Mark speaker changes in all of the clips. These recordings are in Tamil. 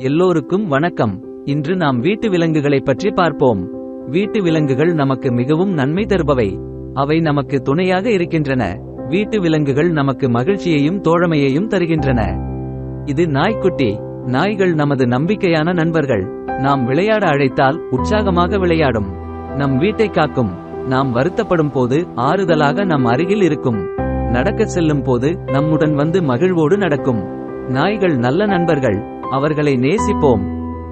Speaker 1: எல்லோருக்கும் வணக்கம். இன்று நாம் வீட்டு விலங்குகளைப் பற்றி பார்ப்போம். வீட்டு விலங்குகள் நமக்கு மிகவும் நன்மை தருபவை. அவை நமக்கு துணையாக இருக்கின்றன. வீட்டு விலங்குகள் நமக்கு மகிழ்ச்சியையும் தோழமையையும் தருகின்றன. இது நாய்க்குட்டி. நாய்கள் நமது நம்பிக்கையான நண்பர்கள். நாம் விளையாட அழைத்தால் உற்சாகமாக விளையாடும். நம் வீட்டை காக்கும். நாம் வருத்தப்படும் போது ஆறுதலாக நம் அருகில் இருக்கும். நடக்கச் செல்லும் போது நம்முடன் வந்து மகிழ்வோடு நடக்கும். நாய்கள் நல்ல நண்பர்கள். அவர்களை நேசிப்போம்.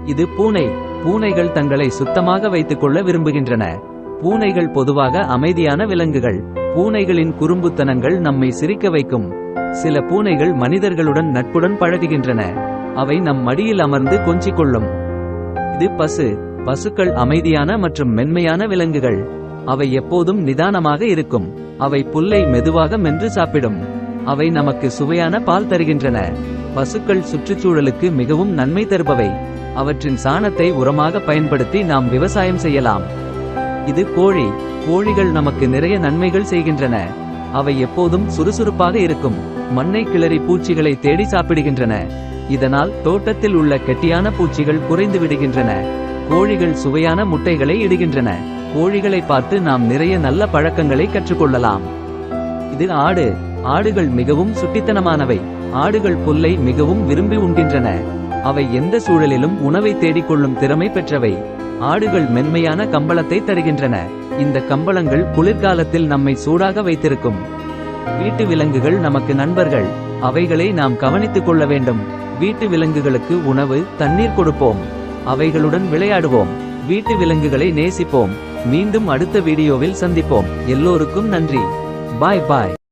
Speaker 1: இது பூனை பூனைகள் தங்களை சுத்தமாக வைத்துக் கொள்ள விரும்புகின்றன. பூனைகள் பொதுவாக அமைதியான விலங்குகள். பூனைகளின் குறும்புத்தனங்கள் நம்மை சிரிக்க வைக்கும். சில பூனைகள் மனிதர்களுடன் நட்புடன் பழகுகின்றன. அவை நம் மடியில் அமர்ந்து கொஞ்சிக் கொள்ளும் இது பசு பசுக்கள் அமைதியான மற்றும் மென்மையான விலங்குகள். அவை எப்போதும் நிதானமாக இருக்கும். அவை புல்லை மெதுவாக மென்று சாப்பிடும். அவை நமக்கு சுவையான பால் தருகின்றன. பசுக்கள் சுற்றுச்சூழலுக்கு மிகவும் நன்மை தருபவை. அவற்றின் சாணத்தை உரமாக பயன்படுத்தி நாம் விவசாயம் செய்யலாம். இது கோழி. கோழிகள் நமக்கு நிறைய நன்மைகள் செய்கின்றன. அவை எப்போதும் சுறுசுறுப்பாக இருக்கும். மண்ணை கிளறி பூச்சிகளை தேடி சாப்பிடுகின்றன. இதனால் தோட்டத்தில் உள்ள கெட்டியான பூச்சிகள் குறைந்து விடுகின்றன. கோழிகள் சுவையான முட்டைகளை இடுகின்றன. கோழிகளை பார்த்து நாம் நிறைய நல்ல பழக்கங்களை கற்றுக்கொள்ளலாம். இது ஆடு. ஆடுகள் மிகவும் சுட்டித்தனமானவை. ஆடுகள் புல்லை மிகவும் விரும்பி உண்கின்றன. அவை எந்த சூழலிலும் உணவை தேடிக்கொள்ளும் திறமை பெற்றவை. ஆடுகள் மென்மையான கம்பளத்தை தருகின்றன. இந்த கம்பளங்கள் குளிர்காலத்தில் நம்மை சூடாக வைத்திருக்கும். வீட்டு விலங்குகள் நமக்கு நண்பர்கள். அவைகளை நாம் கவனித்துக் கொள்ள வேண்டும். வீட்டு விலங்குகளுக்கு உணவு தண்ணீர் கொடுப்போம். அவைகளுடன் விளையாடுவோம். வீட்டு விலங்குகளை நேசிப்போம். மீண்டும் அடுத்த வீடியோவில் சந்திப்போம். எல்லோருக்கும் நன்றி. பாய் பாய்.